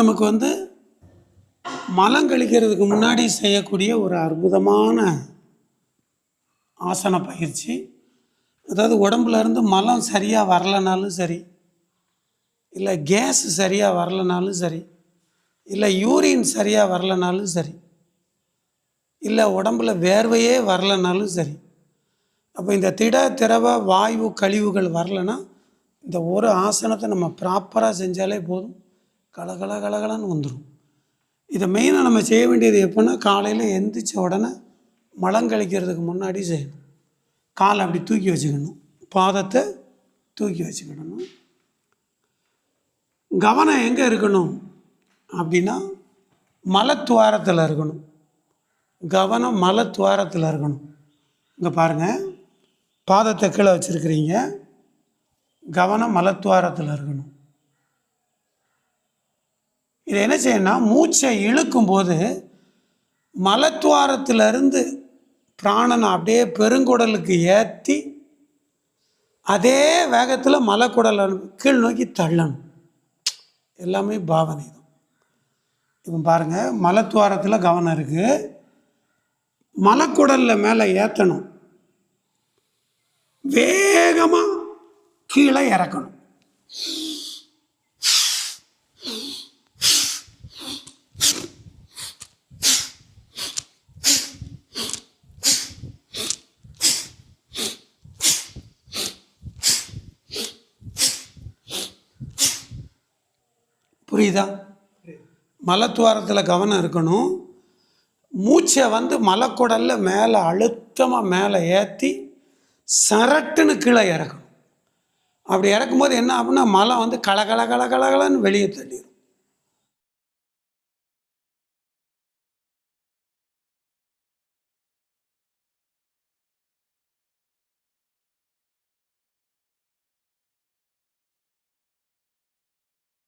நமக்கு வந்து மலம் கழிக்கிறதுக்கு முன்னாடி செய்யக்கூடிய ஒரு அற்புதமான ஆசன பயிற்சி. அதாவது உடம்புல இருந்து மலம் சரியாக வரலனாலும் சரி இல்லை கேஸ் சரியாக வரலனாலும் சரி இல்லை யூரின் சரியாக வரலனாலும் சரி இல்லை உடம்புல வேர்வையே வரலனாலும் சரி அப்போ இந்த திட திரவ வாயு கழிவுகள் வரலன்னா இந்த ஒரு ஆசனத்தை நம்ம ப்ராப்பராக செஞ்சாலே போதும். கலகல கலகலன்னு வந்துடும் இதை மெயினாக நம்ம செய்ய வேண்டியது எப்போன்னா காலையில் எந்திரிச்ச உடனே மலம் கழிக்கிறதுக்கு முன்னாடி செய்யணும். காலை அப்படி தூக்கி வச்சுக்கணும். பாதத்தை தூக்கி வச்சுக்கிடணும். கவனம் எங்கே இருக்கணும்? அப்படின்னா மலத்துவாரத்தில் இருக்கணும். கவனம் மலத்துவாரத்தில் இருக்கணும். இங்கே பாருங்கள் பாதத்தை கீழே வச்சுருக்கிறீங்க. கவனம் மலத்துவாரத்தில் இருக்கணும். இதை என்ன செய்யணும்னா மூச்சை இழுக்கும்போது மலத்துவாரத்திலிருந்து பிராணனை அப்படியே பெருங்குடலுக்கு ஏற்றி அதே வேகத்தில் மலக்குடலை கீழ் நோக்கி தள்ளணும். எல்லாமே பாவனை தான். இப்போ பாருங்கள் மலத்துவாரத்தில் கவனம் இருக்குது மலக்குடலில் மேலே ஏற்றணும் வேகமாக கீழே இறக்கணும். புரியுதா? மலத்துவாரத்தில் கவனம் இருக்கணும். மூச்சை வந்து மலக்குடலில் மேலே அழுத்தமாக மேலே ஏற்றி சரட்டுன்னு கீழே இறக்கணும். அப்படி இறக்கும்போது என்ன ஆகும்னா மலம் வந்து கல கல கல கலகலன்னு வெளியே தள்ளிடும்